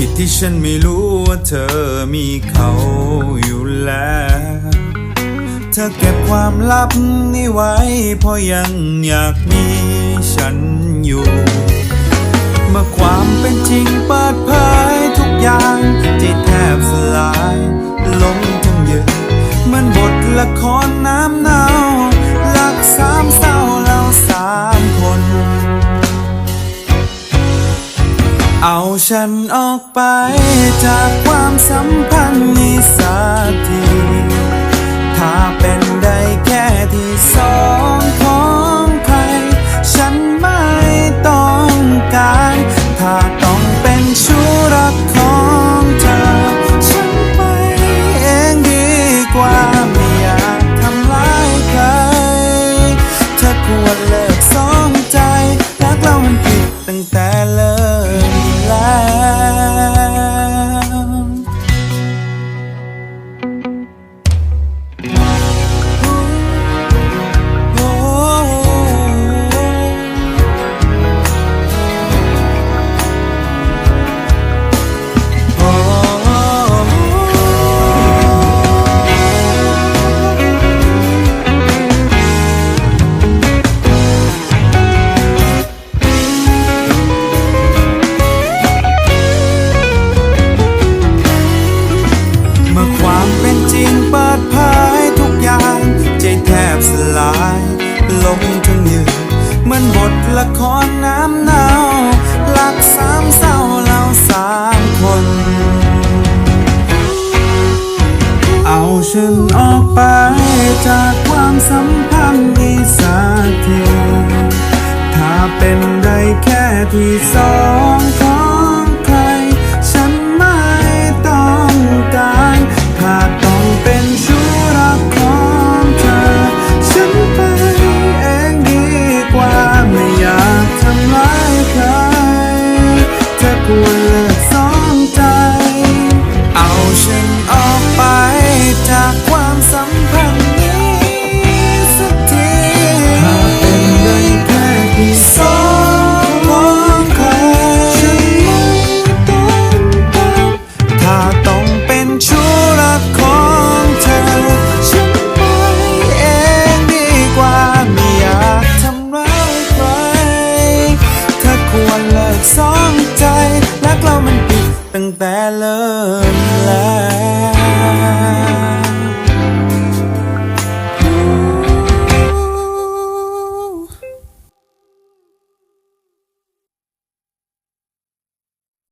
ผิดที่ฉันไม่รู้ว่าเธอมีเขาอยู่แล้ว เธอเก็บความลับนี้ไว้เพราะยังอยากมีฉันอยู่ เอาฉันออกไปจากความสัมพันธ์ ฉันออกไปจากความสัมพันธ์นี้สักทีถ้าเป็นได้แค่ที่สองขอ love.